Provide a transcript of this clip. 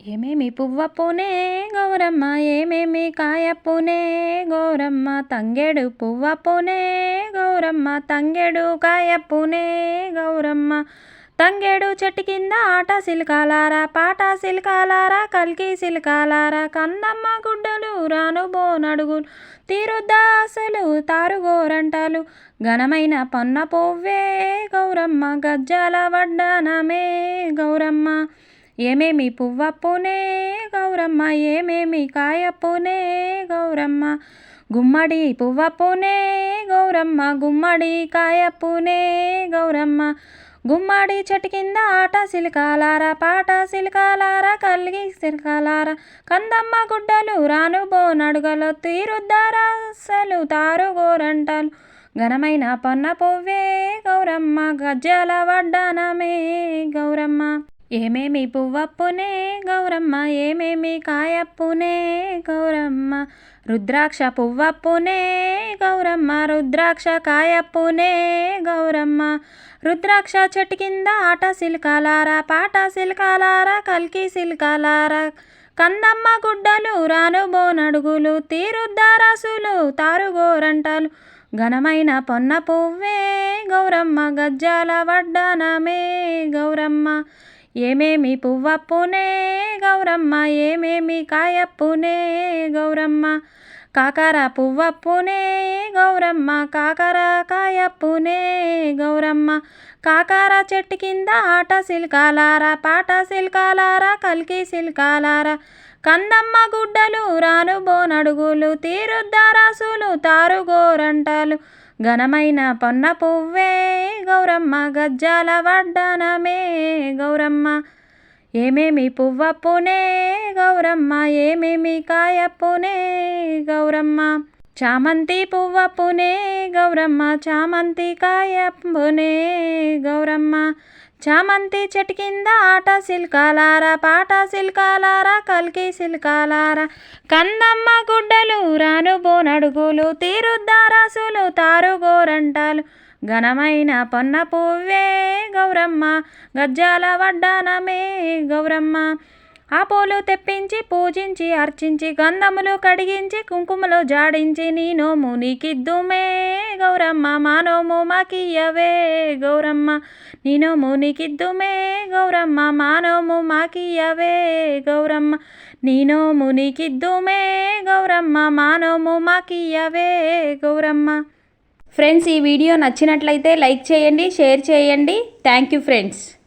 ఏమేమి పువ్వ పూనే గౌరమ్మ ఏమేమి కాయ పూనే గౌరమ్మ తంగేడు పువ్వ పూనే గౌరమ్మ తంగేడు కాయ పూనే గౌరమ్మ. తంగేడు చెట్టు కింద ఆట సిల్కాలారా పాట సిల్కాలారా కల్కి సిల్కాలారా కందమ్మ గుడ్డలు రాను బోనడుగులు తీరుద్దాసలు తారుగోరంటాలు ఘనమైన పొన్న పువ్వే గౌరమ్మ గజ్జాల వడ్డానమే గౌరమ్మ. ఏమేమి పువ్వ పూనే గౌరమ్మ ఏమేమి కాయ పూనే గౌరమ్మ? గుమ్మడి పువ్వ పూనే గౌరమ్మ గుమ్మడి కాయ పూనే గౌరమ్మ? గుమ్మడి చెట్టు కింద ఆట సిలకాలారా పాట సిలకాలారా కలిగి సిలకాలారా. కందమ్మ గుడ్డలు రాను బోనడుగలు తీరుద్దారాసలు తారు గోరంటాలు. ఘనమైన పొన్న పువ్వే గౌరమ్మ గజ్జల వడ్డనం ఏమేమి పువ్వప్పునే గౌరమ్మ ఏమేమి కాయప్పునే గౌరమ్మ. రుద్రాక్ష పువ్వప్పునే గౌరమ్మ రుద్రాక్ష కాయప్పునే గౌరమ్మ. రుద్రాక్ష చెట్టు కింద ఆట సిల్కాలారా పాట సిల్కాలారా కల్కి సిల్కాలారా. కందమ్మ గుడ్డలు రాను బోనడుగులు తీరుద్దారాసులు తారుగోరంటాలు. ఘనమైన పొన్న పువ్వే గౌరమ్మ గజ్జాల వడ్డానమే గౌరమ్మ. ఏమేమి పువ్వప్పునే గౌరమ్మ ఏమేమి కాయప్పునే గౌరమ్మ? కాకర పువ్వప్పునే గౌరమ్మ కాకర కాయప్పునే గౌరమ్మ? కాకర చెట్టు కింద ఆట సిల్కాలారా పాట సిల్కాలారా కల్కి సిల్కాలారా? కందమ్మ గుడ్డలు రాను బోనడుగులు తీరుద్దారాసులు తారుగోరంటాలు? ఘనమైన పొన్న పువ్వే గౌరమ్మ గజ్జాల వడ్డానమే గౌరమ్మ. ఏమేమి పువ్వప్పునే గౌరమ్మ ఏమేమి కాయప్పునే గౌరమ్మ. చామంతి పువ్వప్పునే గౌరమ్మ చామంతి కాయప్పునే గౌరమ్మ. చామంతి చెట్టు కింద ఆట సిల్కాలారా పాట సిల్కాలారా కల్కి సిల్కాలారా. కందమ్మ గుడ్డలు రాను బోనడుగులు తీరుద్దారాసులు తారుగోరంటాలు ఘనమైన పొన్న పువ్వే గౌరమ్మ గజ్జాల వడ్డానమే గౌరమ్మ. ఆ పూలు తెప్పించి పూజించి అర్చించి గంధములు కడిగించి కుంకుమలు జాడించి నీ నోము నీకిద్దుమే గౌరమ్మ మా నోము మాకియ్యవే గౌరమ్మ. నీ నోము నీకిద్దుమే గౌరమ్మ మా నోము మాకియ్యవే గౌరమ్మ. నీ నోము నీకిద్దుమే గౌరమ్మ మా నోము మాకియ్యవే గౌరమ్మ. ఫ్రెండ్స్ ఈ వీడియో నచ్చినట్లయితే లైక్ చేయండి షేర్ చేయండి. Thank you friends.